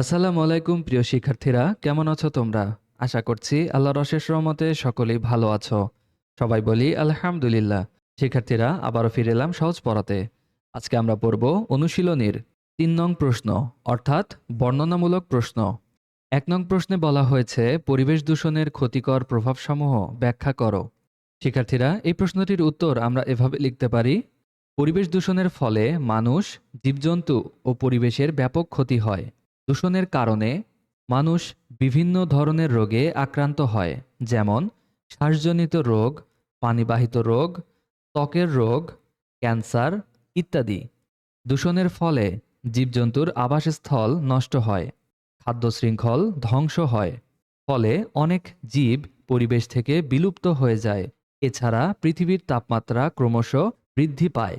আসসালামু আলাইকুম, প্রিয় শিক্ষার্থীরা। কেমন আছো তোমরা? আশা করছি আল্লাহর অশেষ রহমতে সকলেই ভালো আছো। সবাই বলি, আলহামদুলিল্লাহ। শিক্ষার্থীরা, আবারও ফিরে এলাম সহজ পড়াতে। আজকে আমরা পড়ব অনুশীলনীর তিন নং প্রশ্ন, অর্থাৎ বর্ণনামূলক প্রশ্ন। এক নং প্রশ্নে বলা হয়েছে, পরিবেশ দূষণের ক্ষতিকর প্রভাবসমূহ ব্যাখ্যা করো। শিক্ষার্থীরা, এই প্রশ্নটির উত্তর আমরা এভাবে লিখতে পারি, পরিবেশ দূষণের ফলে মানুষ, জীবজন্তু ও পরিবেশের ব্যাপক ক্ষতি হয়। দূষণের কারণে মানুষ বিভিন্ন ধরনের রোগে আক্রান্ত হয়, যেমন শ্বাসজনিত রোগ, পানিবাহিত রোগ, ত্বকের রোগ, ক্যান্সার ইত্যাদি। দূষণের ফলে জীবজন্তুর আবাসস্থল নষ্ট হয়, খাদ্য শৃঙ্খল ধ্বংস হয়, ফলে অনেক জীব পরিবেশ থেকে বিলুপ্ত হয়ে যায়। এছাড়া পৃথিবীর তাপমাত্রা ক্রমশ বৃদ্ধি পায়,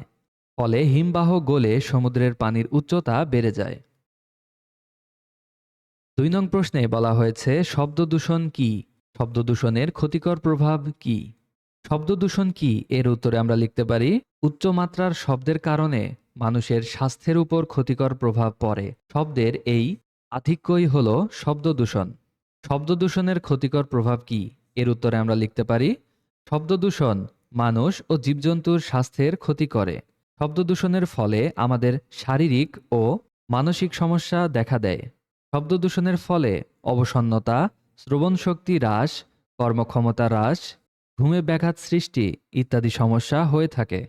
ফলে হিমবাহ গলে সমুদ্রের পানির উচ্চতা বেড়ে যায়। দুই নং প্রশ্নে বলা হয়েছে শব্দ দূষণ কি? শব্দ দূষণের ক্ষতিকর প্রভাব কি? শব্দ দূষণ কি? এর উত্তরে আমরা লিখতে পারি, উচ্চমাত্রার শব্দের কারণে মানুষের স্বাস্থ্যের উপর ক্ষতিকর প্রভাব পড়ে। শব্দের এই আধিক্যই হল শব্দ দূষণ শব্দ দূষণের ক্ষতিকর প্রভাব কি? এর উত্তরে আমরা লিখতে পারি শব্দ দূষণ মানুষ ও জীবজন্তুর স্বাস্থ্যের ক্ষতি করে। শব্দ দূষণের ফলে আমাদের শারীরিক ও মানসিক সমস্যা দেখা দেয়। শব্দ দূষণের ফলে অবসন্নতা শ্রবণ শক্তি হ্রাস, কর্মক্ষমতা হ্রাস, ঘুমে ব্যাঘাত সৃষ্টি ইত্যাদি সমস্যা হয়ে থাকে।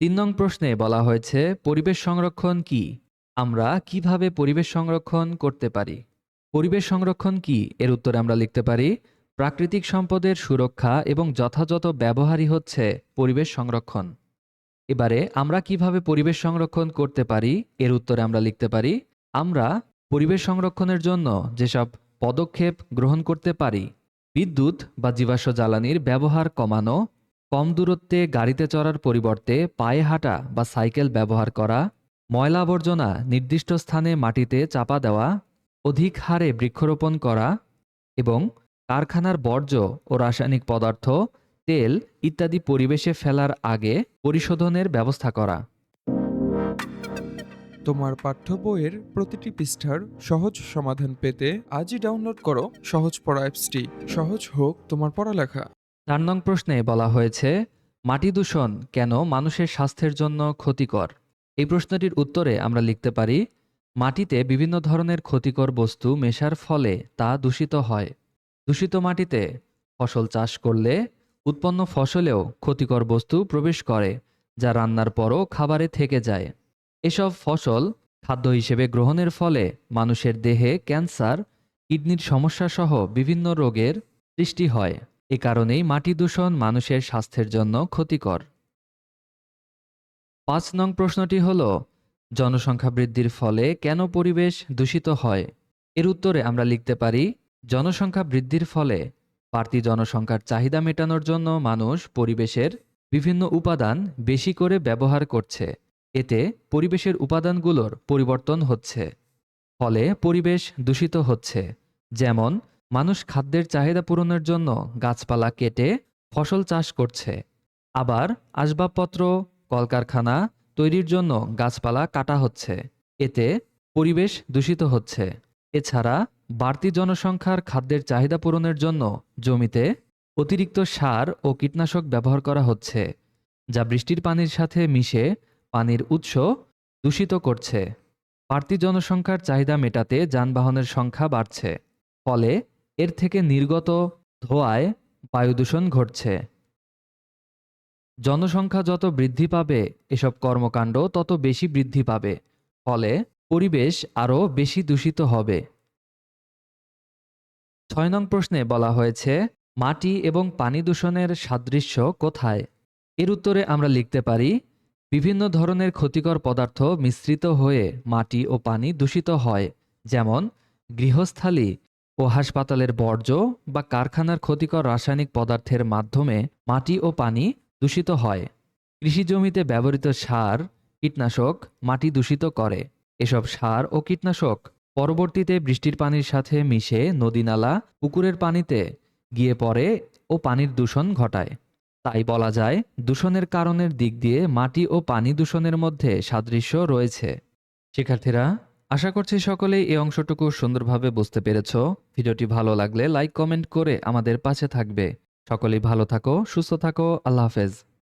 তিন নং প্রশ্নে বলা হয়েছে, পরিবেশ সংরক্ষণ কি? আমরা কীভাবে পরিবেশ সংরক্ষণ করতে পারি? পরিবেশ সংরক্ষণ কি? এর উত্তরে আমরা লিখতে পারি, প্রাকৃতিক সম্পদের সুরক্ষা এবং যথাযথ ব্যবহারই হচ্ছে পরিবেশ সংরক্ষণ। এবারে আমরা কীভাবে পরিবেশ সংরক্ষণ করতে পারি? এর উত্তরে আমরা লিখতে পারি আমরা পরিবেশ সংরক্ষণের জন্য যেসব পদক্ষেপ গ্রহণ করতে পারি, বিদ্যুৎ বা জীবাশ্ম জ্বালানির ব্যবহার কমানো, কম দূরত্বে গাড়িতে চড়ার পরিবর্তে পায়ে হাঁটা বা সাইকেল ব্যবহার করা, ময়লা আবর্জনা নির্দিষ্ট স্থানে মাটিতে চাপা দেওয়া, অধিক হারে বৃক্ষরোপণ করা এবং কারখানার বর্জ্য ও রাসায়নিক পদার্থ, তেল ইত্যাদি পরিবেশে ফেলার আগে পরিশোধনের ব্যবস্থা করা। তোমার পাঠ্য বইয়ের প্রতিটি পৃষ্ঠার সহজ সমাধান পেতে আজই ডাউনলোড করো সহজ পড়া অ্যাপসটি। সহজ হোক তোমার পড়ালেখা। চার নং প্রশ্নে বলা হয়েছে, মাটি দূষণ কেন মানুষের স্বাস্থ্যের জন্য ক্ষতিকর? এই প্রশ্নটির উত্তরে আমরা লিখতে পারি, মাটিতে বিভিন্ন ধরনের ক্ষতিকর বস্তু মেশার ফলে তা দূষিত হয়। দূষিত মাটিতে ফসল চাষ করলে উৎপন্ন ফসলেও ক্ষতিকর বস্তু প্রবেশ করে, যা রান্নার পরও খাবারে থেকে যায়। এসব ফসল খাদ্য হিসেবে গ্রহণের ফলে মানুষের দেহে ক্যান্সার, কিডনির সমস্যা সহ বিভিন্ন রোগের সৃষ্টি হয়। এ কারণেই মাটি দূষণ মানুষের স্বাস্থ্যের জন্য ক্ষতিকর। পাঁচ নং প্রশ্নটি হল, জনসংখ্যা বৃদ্ধির ফলে কেন পরিবেশ দূষিত হয়? এর উত্তরে আমরা লিখতে পারি, জনসংখ্যা বৃদ্ধির ফলে বাড়তি জনসংখ্যার চাহিদা মেটানোর জন্য মানুষ পরিবেশের বিভিন্ন উপাদান বেশি করে ব্যবহার করছে। এতে পরিবেশের উপাদানগুলোর পরিবর্তন হচ্ছে। ফলে পরিবেশ দূষিত হচ্ছে। যেমন, মানুষ খাদ্যের চাহিদা পূরণের জন্য গাছপালা কেটে ফসল চাষ করছে। আবার আসবাবপত্র, কলকারখানা তৈরির জন্য গাছপালা কাটা হচ্ছে। এতে পরিবেশ দূষিত হচ্ছে। এছাড়া বাড়তি জনসংখ্যার খাদ্যের চাহিদা পূরণের জন্য জমিতে অতিরিক্ত সার ও কীটনাশক ব্যবহার করা হচ্ছে, যা বৃষ্টির পানির সাথে মিশে পানির উৎস দূষিত করছে। বাড়তি জনসংখ্যার চাহিদা মেটাতে যানবাহনের সংখ্যা বাড়ছে। ফলে এর থেকে নির্গত ধোঁয়ায় বায়ুদূষণ ঘটছে। জনসংখ্যা যত বৃদ্ধি পাবে, এসব কর্মকাণ্ড তত বেশি বৃদ্ধি পাবে। ফলে পরিবেশ আরও বেশি দূষিত হবে। ছয় নং প্রশ্নে বলা হয়েছে, মাটি এবং পানি দূষণের সাদৃশ্য কোথায়? এর উত্তরে আমরা লিখতে পারি বিভিন্ন ধরনের ক্ষতিকর পদার্থ মিশ্রিত হয়ে মাটি ও পানি দূষিত হয়, যেমন গৃহস্থালী ও হাসপাতালের বর্জ্য বা কারখানার ক্ষতিকর রাসায়নিক পদার্থের মাধ্যমে মাটি ও পানি দূষিত হয়। কৃষি জমিতে ব্যবহৃত সার, কীটনাশক মাটি দূষিত করে। এসব সার ও কীটনাশক পরবর্তীতে বৃষ্টির পানির সাথে মিশে নদীনালা পুকুরের পানিতে গিয়ে পড়ে ও পানির দূষণ ঘটায়। তাই বলা যায়, দূষণের কারণের দিক দিয়ে মাটি ও পানি দূষণের মধ্যে সাদৃশ্য রয়েছে। শিক্ষার্থীরা, আশা করছি সকলেই এই অংশটুকু সুন্দরভাবে বুঝতে পেরেছ। ভিডিওটি ভালো লাগলে লাইক, কমেন্ট করে আমাদের পাশে থাকবে। সকলেই ভালো থাকো, সুস্থ থাকো, আল্লাহ হাফেজ।